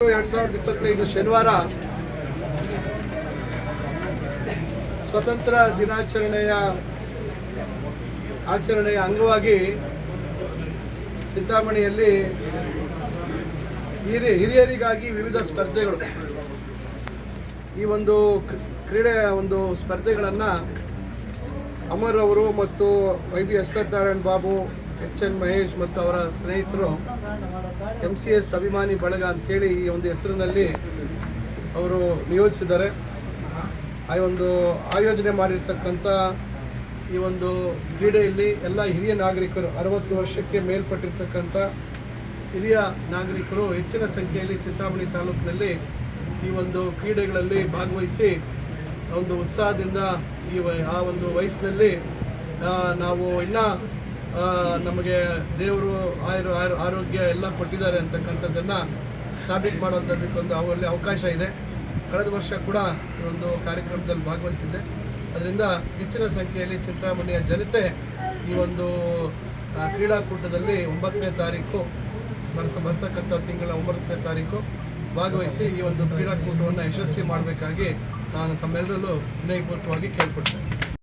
ಎರಡ್ ಸಾವಿರದ ಇಪ್ಪತ್ತೈದು ಶನಿವಾರ ಸ್ವತಂತ್ರ ದಿನಾಚರಣೆಯ ಆಚರಣೆಯ ಅಂಗವಾಗಿ ಚಿಂತಾಮಣಿಯಲ್ಲಿ ಹಿರಿಯ ಹಿರಿಯರಿಗಾಗಿ ವಿವಿಧ ಸ್ಪರ್ಧೆಗಳು. ಈ ಒಂದು ಕ್ರೀಡೆ ಕ್ರೀಡೆಯ ಒಂದು ಸ್ಪರ್ಧೆಗಳನ್ನು ಅಮರ್ ಅವರು ಮತ್ತು Y B Ashwathnarayana Babu H N Mahesh ಮತ್ತು ಅವರ ಸ್ನೇಹಿತರು ಎಂ ಸಿ ಎಸ್ ಅಭಿಮಾನಿ ಬಳಗ ಅಂಥೇಳಿ ಈ ಒಂದು ಹೆಸರಿನಲ್ಲಿ ಅವರು ನಿಯೋಜಿಸಿದ್ದಾರೆ. ಆ ಒಂದು ಆಯೋಜನೆ ಮಾಡಿರ್ತಕ್ಕಂಥ ಈ ಒಂದು ಕ್ರೀಡೆಯಲ್ಲಿ ಎಲ್ಲ ಹಿರಿಯ ನಾಗರಿಕರು, ಅರವತ್ತು ವರ್ಷಕ್ಕೆ ಮೇಲ್ಪಟ್ಟಿರ್ತಕ್ಕಂಥ ಹಿರಿಯ ನಾಗರಿಕರು ಹೆಚ್ಚಿನ ಸಂಖ್ಯೆಯಲ್ಲಿ ಚಿಂತಾಮಣಿ ತಾಲೂಕಿನಲ್ಲಿ ಈ ಒಂದು ಕ್ರೀಡೆಗಳಲ್ಲಿ ಭಾಗವಹಿಸಿ ಒಂದು ಉತ್ಸಾಹದಿಂದ ಈ ಆ ಒಂದು ವಯಸ್ಸಿನಲ್ಲಿ ನಾವು ಇನ್ನೂ ನಮಗೆ ದೇವರು ಆಯುರ್ ಆರೋಗ್ಯ ಎಲ್ಲ ಕೊಟ್ಟಿದ್ದಾರೆ ಅಂತಕ್ಕಂಥದ್ದನ್ನು ಸಾಬೀತು ಮಾಡುವಂಥದ್ದಕ್ಕೆ ಒಂದು ಅವರಲ್ಲಿ ಅವಕಾಶ ಇದೆ. ಕಳೆದ ವರ್ಷ ಕೂಡ ಒಂದು ಕಾರ್ಯಕ್ರಮದಲ್ಲಿ ಭಾಗವಹಿಸಿದ್ದೆ. ಅದರಿಂದ ಹೆಚ್ಚಿನ ಸಂಖ್ಯೆಯಲ್ಲಿ ಚಿಂತಾಮಣಿಯ ಜನತೆ ಈ ಒಂದು ಕ್ರೀಡಾಕೂಟದಲ್ಲಿ ಒಂಬತ್ತನೇ ತಾರೀಕು ಬರ್ತ ಬರ್ತಕ್ಕಂಥ ತಿಂಗಳ ಒಂಬತ್ತನೇ ತಾರೀಕು ಭಾಗವಹಿಸಿ ಈ ಒಂದು ಕ್ರೀಡಾಕೂಟವನ್ನು ಯಶಸ್ವಿ ಮಾಡಬೇಕಾಗಿ ನಾನು ತಮ್ಮೆಲ್ಲರಲ್ಲೂ ವಿನಯಪೂರ್ವಕವಾಗಿ ಕೇಳ್ಕೊಡ್ತೇನೆ